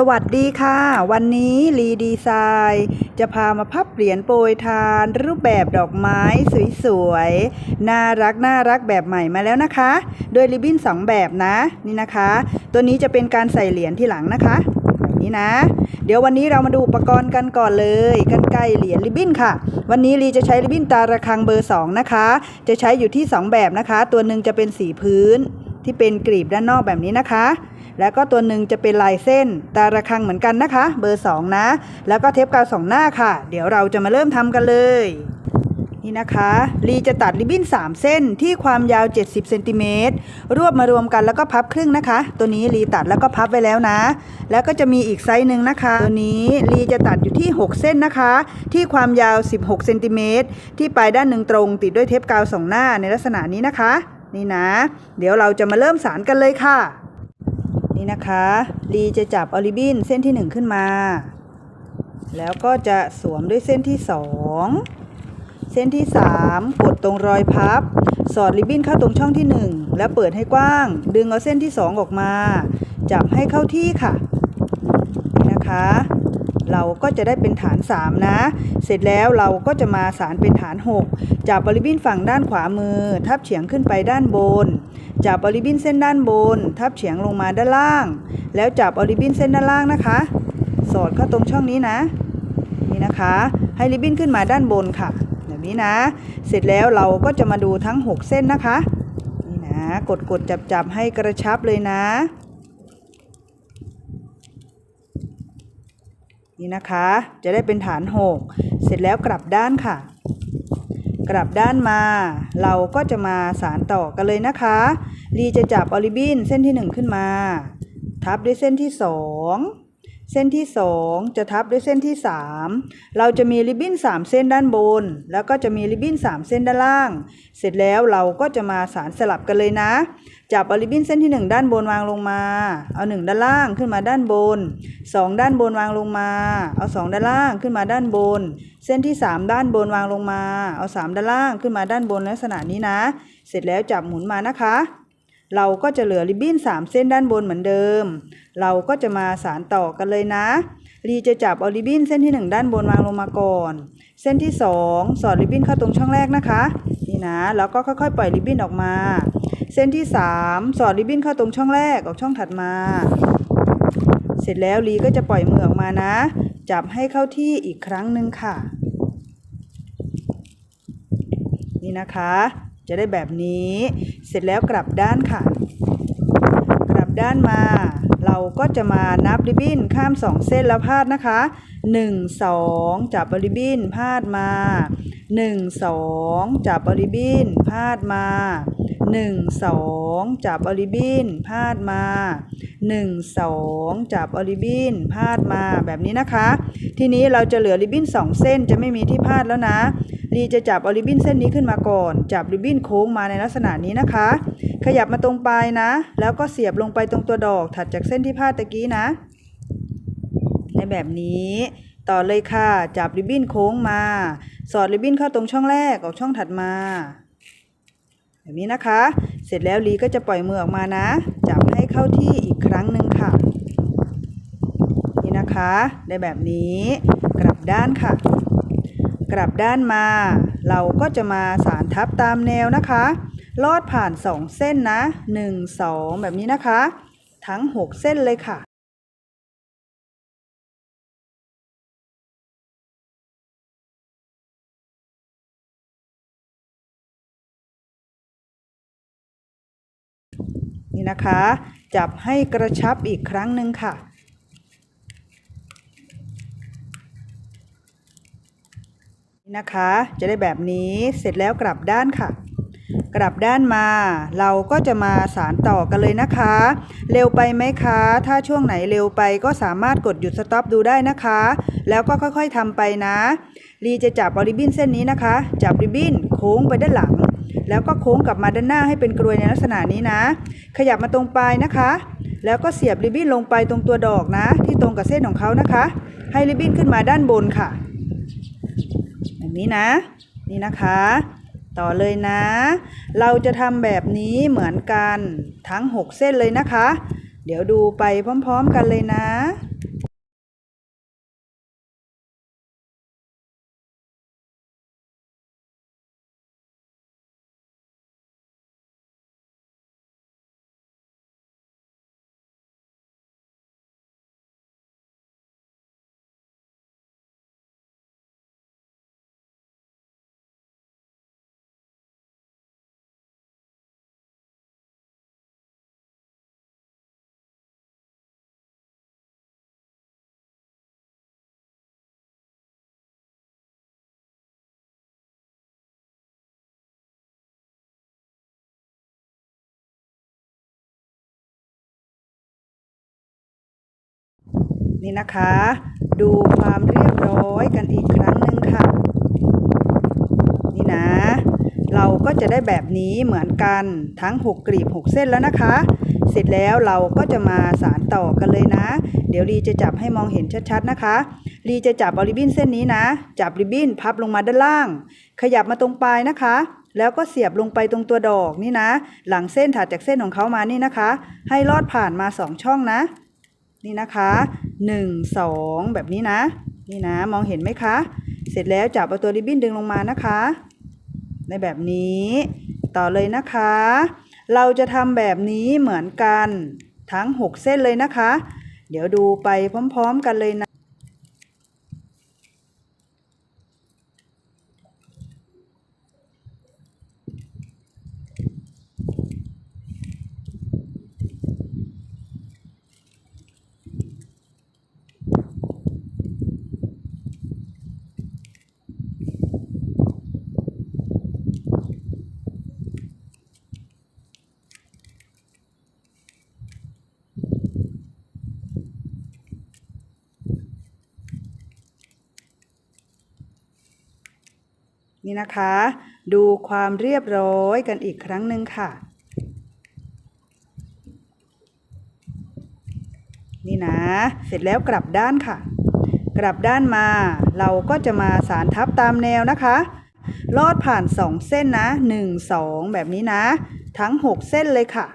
สวัสดีค่ะ วันนี้ลีดีไซน์จะพามาพับเหรียญโปรยทาน รูปแบบดอกไม้สวยๆ น่ารักน่ารักแบบใหม่มาแล้วนะคะ โดยริบบิ้นสองแบบนะนี่นะคะ ตัวนี้จะเป็นการใส่เหรียญที่หลังนะคะแบบนี้นะ เดี๋ยววันนี้เรามาดูอุปกรณ์กันก่อนเลยกันไกลเหรียญริบบิ้นค่ะ วันนี้ลีจะใช้ริบบิ้นตาระคังเบอร์ 2 นะคะ จะใช้อยู่ที่ 2 แบบนะคะ ตัวหนึ่งจะเป็นสีพื้นที่เป็นกรีบด้านนอกแบบนี้นะคะ แล้วก็ตัวหนึ่งจะเป็นลายเส้นตาระคังเหมือนกันนะคะ เบอร์ 2 นะ แล้วก็เทปกาวสองหน้าค่ะ เดี๋ยวเราจะมาเริ่มทำกันเลย นี่นะคะลีจะตัดริบบิ้น 3 เส้นที่ความยาว 70เซนติเมตรรวบมารวมกันแล้วก็พับครึ่งนะคะ ตัวนี้ลีตัดแล้วก็พับไว้แล้วนะ แล้วก็จะมีอีกไซส์หนึ่งนะคะ ตัวนี้ลีจะตัดอยู่ที่ 6 เส้นนะคะ ที่ความยาว 16เซนติเมตรที่ปลายด้านหนึ่งตรง ติดด้วยเทปกาวสองหน้าในลักษณะนี้นะคะ นี่นะ เดี๋ยวเราจะมาเริ่มสารกันเลยค่ะ นี่นะคะลีจะจับออริบินเส้นที่ 1 ขึ้นมา แล้วก็จะสวมด้วยเส้นที่ 2 เส้นที่ 3 กดตรงรอยพับ สอดริบบิ้นเข้าตรงช่องที่ 1 แล้วเปิดให้กว้าง ดึงเอาเส้นที่ 2 ออกมา จับให้เข้าที่ค่ะนี่นะคะ เราก็จะได้เป็นฐาน 3 นะ เสร็จแล้วเราก็จะมาสารเป็นฐาน 6 จับบริบินฝั่งด้านขวามือ ทับเฉียงขึ้นไปด้านบน จับบริบินเส้นด้านบน ทับเฉียงลงมาด้านล่าง แล้วจับบริบินเส้นด้านล่างนะคะ สอดเข้าตรงช่องนี้นะ นี่นะคะ ให้ริบบิ้นขึ้นมาด้านบนค่ะ แบบนี้นะ เสร็จแล้วเราก็จะมาดูทั้ง 6 เส้นนะคะ นี่นะ กดกดจับจับให้กระชับเลยนะ นี่นะคะ จะได้เป็นฐาน 6 เสร็จแล้วกลับด้านค่ะ กลับด้านมา เราก็จะมาสารต่อกันเลยนะคะ ลีจะจับออริบินเส้นที่ 1 ขึ้นมา ทับด้วยเส้นที่ 2 เส้นที่ 2 จะทับด้วยเส้นที่ 3 เราจะมีริบบิ้น 3 เส้นด้านบน แล้วก็จะมีริบบิ้น 3 เส้นด้านล่าง เสร็จแล้วเราก็จะมาสารสลับกันเลยนะ จับเอาริบบิ้นเส้นที่ 1 ด้านบนวางลงมา เอา 1 ด้านล่างขึ้นมาด้านบน 2 ด้านบนวางลงมา เอา 2 ด้านล่างขึ้นมาด้านบน เส้นที่ 3 ด้านบนวางลงมา เอา 3 ด้านล่างขึ้นมาด้านบนลักษณะนี้นะ เสร็จแล้วจับหมุนมานะคะ เราก็จะเหลือริบบิ้น 3 เส้นด้านบนเหมือนเดิม เราก็จะมาสารต่อกันเลยนะ รีจะจับเอาริบบิ้นเส้นที่ 1 ด้านบนวางลงมาก่อน เส้นที่ 2 สอดริบบิ้นเข้าตรงช่องแรกนะคะ นี่นะ แล้วก็ค่อยๆ ปล่อยริบบิ้นออกมา เส้นที่ 3 สอดริบบิ้นเข้าตรงช่องแรกออกช่องถัดมา เสร็จแล้วลีก็จะปล่อยมือออกมานะ จับให้เข้าที่อีกครั้งหนึ่งค่ะ นี่นะคะ จะได้แบบนี้ เสร็จแล้วกลับด้านค่ะ กลับด้านมา เราก็จะมานับริบบิ้นข้ามสองเส้นแล้วพาดนะคะ 1 2 จับริบบิ้นพาดมา 1 2 จับริบบิ้นพาดมา 1 2 จับบริบินพาดมา 1 2 จับบริบินพาดมาแบบนี้นะคะ ทีนี้เราจะเหลือริบบิ้น2 เส้นจะไม่มีที่พาดแล้วนะลีจะจับอาริบินเส้นนี้ขึ้นมาก่อน จับริบบิ้นโค้งมาในลักษณะนี้นะคะ ขยับมาตรงปลายนะ แล้วก็เสียบลงไปตรงตัวดอกถัดจากเส้นที่พาดตะกี้นะ ในแบบนี้ต่อเลยค่ะ จับริบบิ้นโค้งมา สอดริบบิ้นเข้าตรงช่องแรกออกช่องถัดมา แบบนี้นะคะ เสร็จแล้วลีก็จะปล่อยมือออกมานะ จับให้เข้าที่อีกครั้งหนึ่งค่ะ นี่นะคะ ได้แบบนี้ กลับด้านค่ะ กลับด้านมา เราก็จะมาสารทับตามแนวนะคะ ลอดผ่าน 2 เส้นนะ 1 2 แบบนี้นะคะ ทั้ง 6 เส้นเลยค่ะ นะคะ จับให้กระชับอีกครั้งหนึ่งค่ะ นะคะ จะได้แบบนี้เสร็จแล้วกลับด้านค่ะกลับด้านมา เราก็จะมาสารต่อกันเลยนะคะ เร็วไปไหมคะ ถ้าช่วงไหนเร็วไปก็สามารถกดหยุดสต็อปดูได้นะคะ แล้วก็ค่อยๆทำไปนะลีจะจับบริบบิ้นเส้นนี้นะคะ จับริบบิ้นโค้งไปด้านหลัง แล้วก็โค้งกลับมาด้านหน้าให้เป็นกรวยในลักษณะนี้นะ ขยับมาตรงปลายนะคะ แล้วก็เสียบริบบิ้นลงไปตรงตัวดอกนะ ที่ตรงกับเส้นของเขานะคะ ให้ริบบิ้นขึ้นมาด้านบนค่ะแบบนี้นะ นี่นะคะ ต่อเลยนะ เราจะทำแบบนี้เหมือนกันทั้ง 6 เส้นเลยนะคะ เดี๋ยวดูไปพร้อม ๆ กันเลยนะ นี่นะคะ ดูความเรียบร้อยกันอีกครั้งหนึ่งค่ะ นี่นะ เราก็จะได้แบบนี้เหมือนกันทั้ง 6 กลีบ 6 เส้นแล้วนะคะ เสร็จแล้วเราก็จะมาสารต่อกันเลยนะ เดี๋ยวลีจะจับให้มองเห็นชัดๆนะคะลีจะจับเอาริบบิ้นเส้นนี้นะ จับริบบิ้นพับลงมาด้านล่าง ขยับมาตรงปลายนะคะแล้วก็เสียบลงไปตรงตัวดอกนี่นะ หลังเส้นถัดจากเส้นของเขามานี่นะคะ ให้ลอดผ่านมา2ช่องนะ นี่นะคะ1 2 แบบนี้นะ นี่นะมองเห็นไหมคะ เสร็จแล้วจับเอาตัวริบบิ้นดึงลงมานะคะ ในแบบนี้ต่อเลยนะคะ เราจะทำแบบนี้เหมือนกันทั้ง 6 เส้นเลยนะคะ เดี๋ยวดูไปพร้อม ๆ กันเลยนะ นี่นะคะ ดูความเรียบร้อยกันอีกครั้งหนึ่งค่ะ นี่นะ เสร็จแล้วกลับด้านค่ะ กลับด้านมา เราก็จะมาสารทับตามแนวนะคะ ลอดผ่าน 2 เส้นนะ 1 2 แบบนี้นะ ทั้ง 6 เส้นเลยค่ะ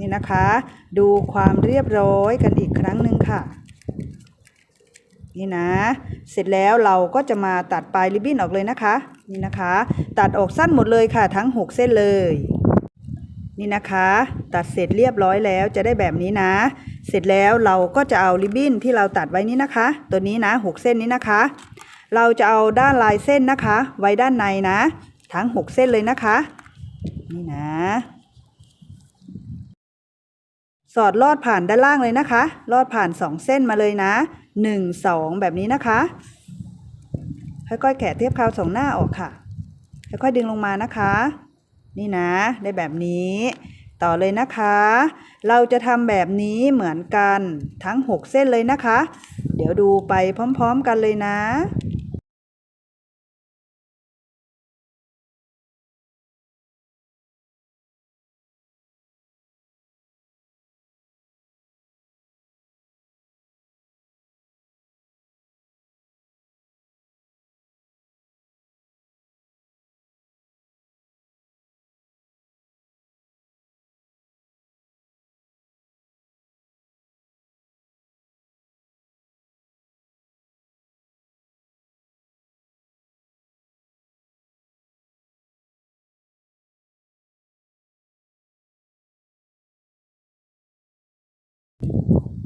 นี่นะคะ ดูความเรียบร้อยกันอีกครั้งหนึ่งค่ะนี่นะ เสร็จแล้วเราก็จะมาตัดปลายริบบิ้นออกเลยนะคะ นี่นะคะ ตัดออกสั้นหมดเลยค่ะ ทั้ง 6 เส้นเลย นี่นะคะ ตัดเสร็จเรียบร้อยแล้วจะได้แบบนี้นะ เสร็จแล้วเราก็จะเอาริบบิ้นที่เราตัดไว้นี้นะคะ ตัวนี้นะ 6 เส้นนี้นะคะ เราจะเอาด้านลายเส้นนะคะ ไว้ด้านในนะ ทั้ง 6 เส้นเลยนะคะ นี่นะ สอดลอดผ่านด้านล่างเลยนะคะ ลอดผ่าน 2 เส้นมาเลยนะ 1 2 แบบนี้นะคะ ค่อยๆแกะเทียบคราวสองหน้าออกค่ะ ค่อยๆดึงลงมานะคะ นี่นะ ได้แบบนี้ ต่อเลยนะคะ เราจะทำแบบนี้เหมือนกันทั้ง 6 เส้นเลยนะคะ เดี๋ยวดูไปพร้อม ๆ กันเลยนะ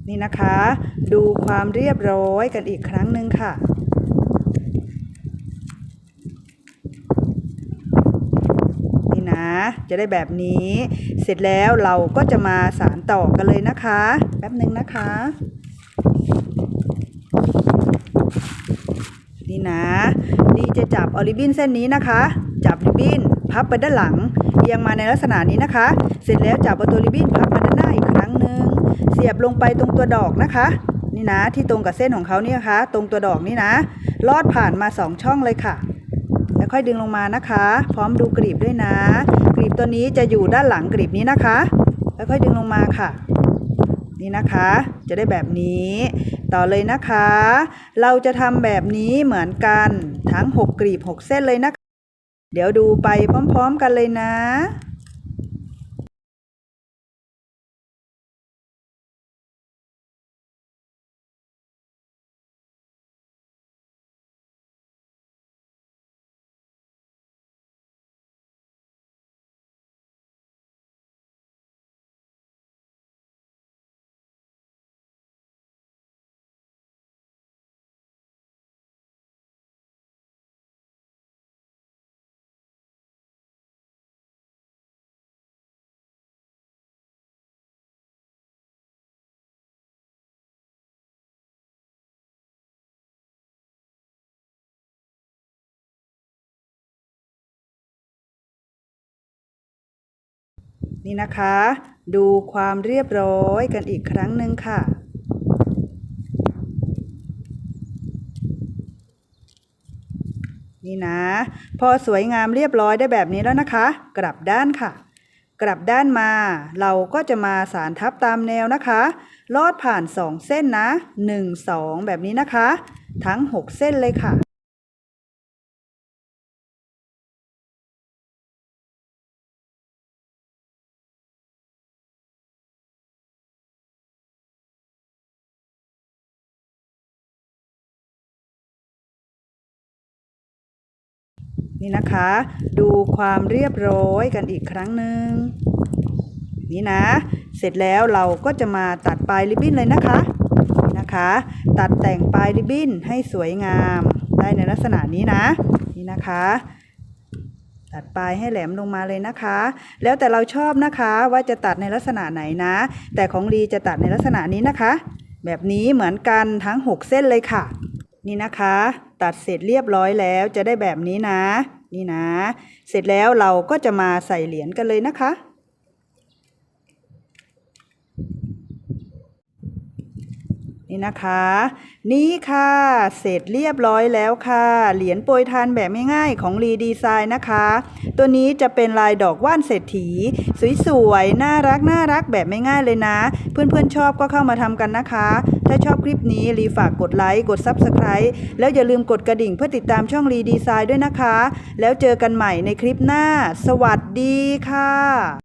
นี่นะคะ ดูความเรียบร้อยกันอีกครั้งหนึ่งค่ะนี่นะ จะได้แบบนี้ เสร็จแล้วเราก็จะมาสารต่อกันเลยนะคะ แป๊บหนึ่งนะคะ นี่นะ ดีจะจับออริบินเส้นนี้นะคะ จับริบบินพับไปด้านหลังเอียงมาในลักษณะนี้นะคะ เสร็จแล้วจับเอาตัวริบบินพับมาด้านหน้าอีกครั้ง เสียบลงไปตรงตัวดอกนะคะ นี่นะที่ตรงกับเส้นของเขาเนี่ยนะคะตรงตัวดอกนี่นะ ลอดผ่านมาสองช่องเลยค่ะ แล้วค่อยดึงลงมานะคะ พร้อมดูกรีบด้วยนะ กรีบตัวนี้จะอยู่ด้านหลังกรีบนี้นะคะ แล้วค่อยดึงลงมาค่ะ นี่นะคะ จะได้แบบนี้ ต่อเลยนะคะ เราจะทำแบบนี้เหมือนกันทั้ง 6 กรีบ 6 เส้นเลยนะคะ เดี๋ยวดูไปพร้อม ๆ กันเลยนะ นี่นะคะ ดูความเรียบร้อยกันอีกครั้งหนึ่งค่ะ นี่นะ พอสวยงามเรียบร้อยได้แบบนี้แล้วนะคะ กลับด้านค่ะ กลับด้านมา เราก็จะมาสารทับตามแนวนะคะ ลอดผ่าน 2 เส้นนะ 1 2 แบบนี้นะคะ ทั้ง 6 เส้นเลยค่ะ นี่นะคะ ดูความเรียบร้อยกันอีกครั้งหนึ่งนี่นะ เสร็จแล้วเราก็จะมาตัดปลายริบบิ้นเลยนะคะนี่นะคะ ตัดแต่งปลายริบบิ้นให้สวยงามได้ในลักษณะนี้นะ นี่นะคะตัดปลายให้แหลมลงมาเลยนะคะ แล้วแต่เราชอบนะคะว่าจะตัดในลักษณะไหนนะ แต่ของลีจะตัดในลักษณะนี้นะคะ แบบนี้เหมือนกันทั้ง 6 เส้นเลยค่ะ นี่นะคะ ตัดเสร็จเรียบร้อยแล้วจะได้แบบนี้นะ นี่นะ เสร็จแล้วเราก็จะมาใส่เหรียญกันเลยนะคะ นี่นะคะ นี่ค่ะ เสร็จเรียบร้อยแล้วค่ะ เหรียญโปรยทานแบบง่ายๆของรีดีไซน์นะคะ ตัวนี้จะเป็นลายดอกว่านเศรษฐี สวยๆ น่ารักน่ารักแบบไม่ง่ายเลยนะ เพื่อนๆชอบก็เข้ามาทำกันนะคะ ถ้าชอบคลิปนี้รีฝากกดไลค์ กด Subscribe แล้วอย่าลืมกดกระดิ่งเพื่อติดตามช่องรีดีไซน์ด้วยนะคะ แล้วเจอกันใหม่ในคลิปหน้า สวัสดีค่ะ